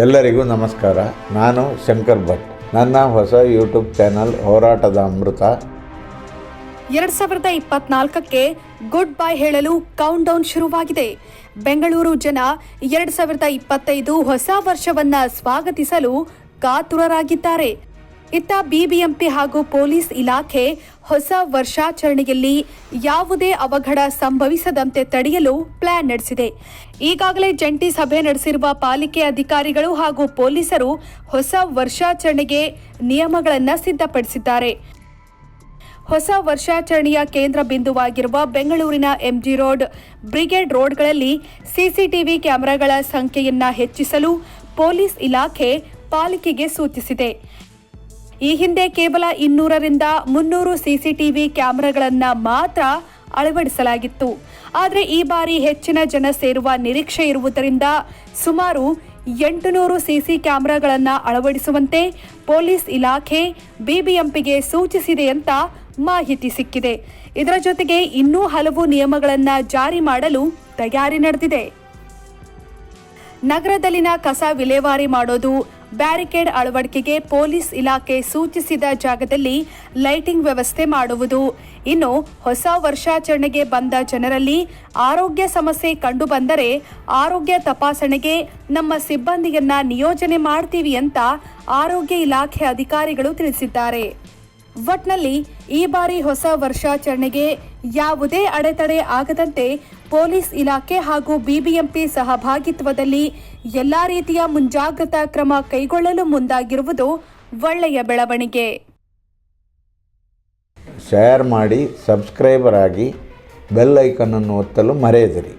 ಎಲ್ಲರಿಗೂ ನಮಸ್ಕಾರ. ನಾನು ಶಂಕರ್ ಭಟ್. ನನ್ನ ಹೊಸ ಯೂಟ್ಯೂಬ್ ಚಾನಲ್ ಹೋರಾಟದ ಅಮೃತ. ಎರಡ್ ಸಾವಿರದ ಇಪ್ಪತ್ನಾಲ್ಕಕ್ಕೆ ಗುಡ್ ಬೈ ಹೇಳಲು ಕೌಂಟ್ ಡೌನ್ ಶುರುವಾಗಿದೆ. ಬೆಂಗಳೂರು ಜನ ಎರಡ್ ಸಾವಿರದ ಇಪ್ಪತ್ತೈದು ಹೊಸ ವರ್ಷವನ್ನ ಸ್ವಾಗತಿಸಲು ಕಾತುರರಾಗಿದ್ದಾರೆ. ಇತ್ತ ಬಿಬಿಎಂಪಿ ಹಾಗೂ ಪೊಲೀಸ್ ಇಲಾಖೆ ಹೊಸ ವರ್ಷಾಚರಣೆಯಲ್ಲಿ ಯಾವುದೇ ಅವಘಡ ಸಂಭವಿಸದಂತೆ ತಡೆಯಲು ಪ್ಲಾನ್ ನಡೆಸಿದೆ. ಈಗಾಗಲೇ ಜಂಟಿ ಸಭೆ ನಡೆಸಿರುವ ಪಾಲಿಕೆ ಅಧಿಕಾರಿಗಳು ಹಾಗೂ ಪೊಲೀಸರು ಹೊಸ ವರ್ಷಾಚರಣೆಗೆ ನಿಯಮಗಳನ್ನು ಸಿದ್ಧಪಡಿಸಿದ್ದಾರೆ. ಹೊಸ ವರ್ಷಾಚರಣೆಯ ಕೇಂದ್ರ ಬಿಂದುವಾಗಿರುವ ಬೆಂಗಳೂರಿನ ಎಂಜಿ ರೋಡ್, ಬ್ರಿಗೇಡ್ ರೋಡ್ಗಳಲ್ಲಿ ಸಿಸಿಟಿವಿ ಕ್ಯಾಮೆರಾಗಳ ಸಂಖ್ಯೆಯನ್ನು ಹೆಚ್ಚಿಸಲು ಪೊಲೀಸ್ ಇಲಾಖೆ ಪಾಲಿಕೆಗೆ ಸೂಚಿಸಿದೆ. ಈ ಹಿಂದೆ ಕೇವಲ ಇನ್ನೂರರಿಂದ ಮುನ್ನೂರು ಸಿಸಿಟಿವಿ ಕ್ಯಾಮೆರಾಗಳನ್ನು ಮಾತ್ರ ಅಳವಡಿಸಲಾಗಿತ್ತು. ಆದರೆ ಈ ಬಾರಿ ಹೆಚ್ಚಿನ ಜನ ಸೇರುವ ನಿರೀಕ್ಷೆ ಇರುವುದರಿಂದ ಸುಮಾರು ಎಂಟುನೂರು ಸಿಸಿ ಕ್ಯಾಮೆರಾಗಳನ್ನು ಅಳವಡಿಸುವಂತೆ ಪೊಲೀಸ್ ಇಲಾಖೆ ಬಿಬಿಎಂಪಿಗೆ ಸೂಚಿಸಿದೆ ಅಂತ ಮಾಹಿತಿ ಸಿಕ್ಕಿದೆ. ಇದರ ಜೊತೆಗೆ ಇನ್ನೂ ಹಲವು ನಿಯಮಗಳನ್ನು ಜಾರಿ ಮಾಡಲು ತಯಾರಿ ನಡೆದಿದೆ. ನಗರದಲ್ಲಿನ ಕಸ ವಿಲೇವಾರಿ ಮಾಡೋದು ಬ್ಯಾರಿಕೇಡ್ ಅಳವಡಿಕೆಗೆ ಪೊಲೀಸ್ ಇಲಾಖೆ ಸೂಚಿಸಿದ ಜಾಗದಲ್ಲಿ ಲೈಟಿಂಗ್ ವ್ಯವಸ್ಥೆ ಮಾಡುವುದು. ಇನ್ನು ಹೊಸ ವರ್ಷಾಚರಣೆಗೆ ಬಂದ ಜನರಲ್ಲಿ ಆರೋಗ್ಯ ಸಮಸ್ಯೆ ಕಂಡುಬಂದರೆ ಆರೋಗ್ಯ ತಪಾಸಣೆಗೆ ನಮ್ಮ ಸಿಬ್ಬಂದಿಯನ್ನ ನಿಯೋಜನೆ ಮಾಡ್ತೀವಿ ಅಂತ ಆರೋಗ್ಯ ಇಲಾಖೆ ಅಧಿಕಾರಿಗಳು ತಿಳಿಸಿದ್ದಾರೆ. ಒಟ್ನಲ್ಲಿ ಈ ಬಾರಿ ಹೊಸ ವರ್ಷಾಚರಣೆಗೆ ಯಾವುದೇ ಅಡೆತಡೆ ಆಗದಂತೆ ಪೊಲೀಸ್ ಇಲಾಖೆ ಹಾಗೂ ಬಿಬಿಎಂಪಿ ಸಹಭಾಗಿತ್ವದಲ್ಲಿ ಎಲ್ಲಾ ರೀತಿಯ ಮುಂಜಾಗ್ರತಾ ಕ್ರಮ ಕೈಗೊಳ್ಳಲು ಮುಂದಾಗಿರುವುದು ಒಳ್ಳೆಯ ಬೆಳವಣಿಗೆ. ಶೇರ್ ಮಾಡಿ ಸಬ್ಸ್ಕ್ರೈಬರ್ ಆಗಿ ಬೆಲ್ ಐಕನನ್ನು ಒತ್ತಲು ಮರೆಯದಿರಿ.